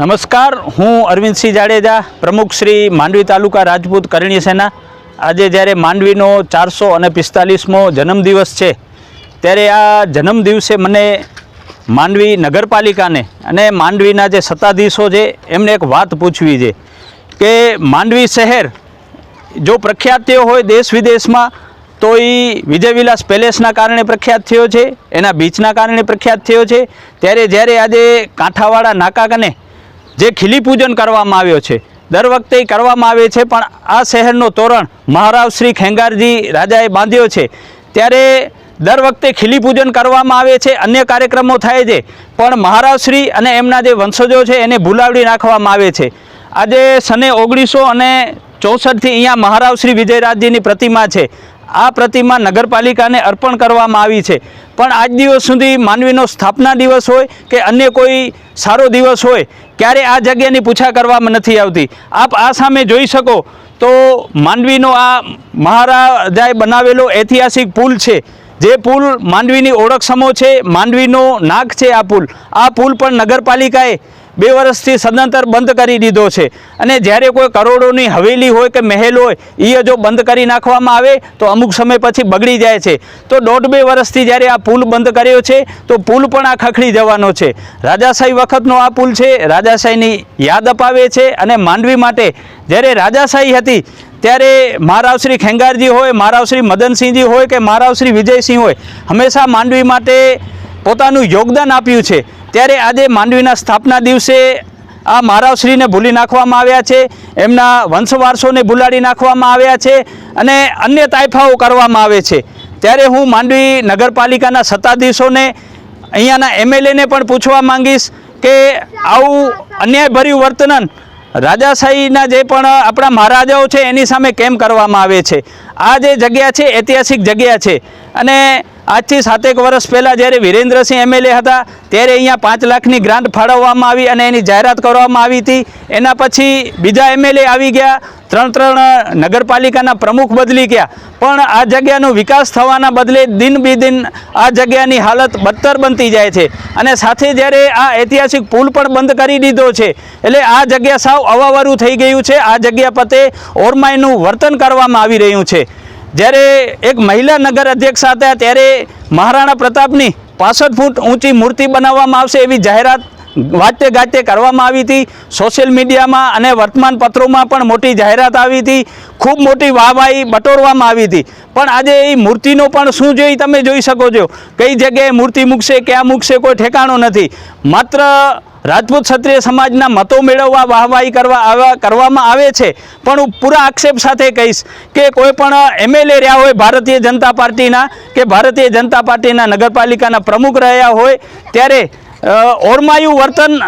નમસ્કાર, હું અરવિંદસિંહ જાડેજા, પ્રમુખ શ્રી માંડવી તાલુકા રાજપૂત કરણી સેના. આજે જ્યારે માંડવીનો ચારસો અને પિસ્તાલીસમો જન્મદિવસ છે, ત્યારે આ જન્મદિવસે મને માંડવી નગરપાલિકાને અને માંડવીના જે સત્તાધીશો છે, એમને એક વાત પૂછવી છે કે માંડવી શહેર જો પ્રખ્યાત હોય દેશ વિદેશમાં તો એ વિજયવિલાસ પેલેસના કારણે પ્રખ્યાત થયો છે, એના બીચના કારણે પ્રખ્યાત થયો છે. ત્યારે જ્યારે આજે કાંઠાવાળા નાકા કને જે ખીલી પૂજન કરવામાં આવ્યો છે, દર વખતે કરવામાં આવે છે, પણ આ શહેરનો તોરણ મહારાવ શ્રી ખેંગારજી રાજાએ બાંધ્યો છે. ત્યારે દર વખતે ખીલી પૂજન કરવામાં આવે છે, અન્ય કાર્યક્રમો થાય છે, પણ મહારાવ શ્રી અને એમના જે વંશજો છે, એને ભૂલાવડી નાખવામાં આવે છે. આજે સને ઓગણીસો અને ચોસઠથી અહીંયા મહારાવ શ્રી વિજયરાજજીની પ્રતિમા છે. આ પ્રતિમા નગરપાલિકાને અર્પણ કરવામાં આવી છે. પણ આજ દિવસ સુધી માનવીનો સ્થાપના દિવસ હોય કે અન્ય કોઈ સારો દિવસ હોય, ક્યારે આ જગ્યાની પૂછા કરવામાં નથી આવતી. આપ આ સામે જોઈ શકો તો માંડવીનો આ મહારાજાએ બનાવેલો ઐતિહાસિક પુલ છે. જે પુલ માંડવીની ઓળખ સમો છે માંડવીનો નાક છે આ પુલ. આ પુલ પણ નગરપાલિકાએ બે વર્ષથી સદંતર બંધ કરી દીધો છે. અને જ્યારે કોઈ કરોડોની હવેલી હોય કે મહેલ હોય એ જો બંધ કરી નાખવામાં આવે, તો અમુક સમય પછી બગડી જાય છે. તો દોઢ બે વર્ષથી જ્યારે આ પુલ બંધ કર્યો છે, તો પુલ પણ આ ખખડી જવાનો છે. રાજાશાહી વખતનો આ પુલ છે, રાજાશાહીની યાદ અપાવે છે અને માંડવી માટે જ્યારે રાજાશાહી હતી, ત્યારે મહારાવ શ્રી ખેંગારજી હોય મહારાવ શ્રી મદનસિંહજી હોય કે મહારાવ શ્રી વિજયસિંહ હોય, હંમેશા માંડવી માટે પોતાનું યોગદાન આપ્યું છે. ત્યારે આજે માંડવીના સ્થાપના દિવસે આ મહારાવશ્રીને ભૂલી નાખવામાં આવ્યા છે, એમના વંશવારસોને ભૂલાડી નાખવામાં આવ્યા છે અને અન્ય તાઇફાઓ કરવામાં આવે છે. ત્યારે હું માંડવી નગરપાલિકાના સત્તાધીશોને, અહીંયાના એમએલએને પણ પૂછવા માંગીશ કે આવું અન્યાયભર્યું વર્તન રાજાશાહીના જે પણ આપણા મહારાજાઓ છે એની સામે કેમ કરવામાં આવે છે? આ જે જગ્યા છે, ઐતિહાસિક જગ્યા છે. અને આજથી સાતેક વર્ષ પહેલાં જ્યારે વિરેન્દ્રસિંહ એમએલએ હતા, ત્યારે અહીંયા પાંચ લાખની ગ્રાન્ટ ફાળવવામાં આવી અને એની જાહેરાત કરવામાં આવી હતી. એના પછી બીજા એમએલએ આવી ગયા, ત્રણ ત્રણ નગરપાલિકાના પ્રમુખ બદલી ગયા. પણ આ જગ્યાનો વિકાસ થવાના બદલે દિન બી દિન આ જગ્યાની હાલત બદતર બનતી જાય છે. અને સાથે જ્યારે આ ઐતિહાસિક પુલ પણ બંધ કરી દીધો છે, એટલે આ જગ્યા સાવ અવાવરું થઈ ગયું છે. આ જગ્યા પતે ઓરમાઈનું વર્તન કરવામાં આવી રહ્યું છે. જ્યારે એક મહિલા નગર અધ્યક્ષ હતા ત્યારે મહારાણા પ્રતાપની પાસઠ ફૂટ ઊંચી મૂર્તિ બનાવવામાં આવશે એવી જાહેરાત વાતે ગાતે કરવામાં આવી હતી. સોશિયલ મીડિયામાં અને વર્તમાન પત્રોમાં પણ મોટી જાહેરાત આવી હતી. ખૂબ મોટી વાહવાહી બટોરવામાં આવી હતી. પણ આજે એ મૂર્તિનો પણ શું જોઈ તમે જોઈ શકો છો. કઈ જગ્યાએ મૂર્તિ મૂકશે, ક્યાં મૂકશે, કોઈ ઠેકાણો નથી. માત્ર રાજપૂત ક્ષત્રિય સમાજના મતો મેળવવા, વાહવાહી કરવા આવા કરવામાં આવે છે. પણ હું પૂરા આક્ષેપ સાથે કહીશ કે કોઈ પણ એમએલએ રહ્યા હોય, ભારતીય જનતા પાર્ટીના, કે ભારતીય જનતા પાર્ટીના નગરપાલિકાના પ્રમુખ રહ્યા હોય, ત્યારે ઓરમાયું વર્તન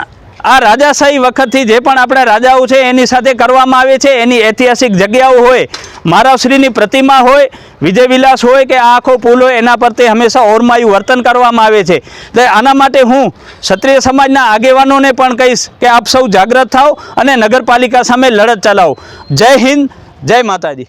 આ રાજાશાહી વખતથી જે પણ આપણા રાજાઓ છે એની સાથે કરવામાં આવે છે, એની ઐતિહાસિક જગ્યાઓ હોય મહારાવશ્રીની પ્રતિમા હોય વિજયવિલાસ હોય કે આ આખો પુલ હોય, એના પર તે હંમેશા ઓરમાયું વર્તન કરવામાં આવે છે. તો આના માટે હું ક્ષત્રિય સમાજના આગેવાનોને પણ કહીશ કે આપ સૌ જાગૃત થાઓ અને નગરપાલિકા સામે લડત ચલાવો. જય હિન્દ, જય માતાજી.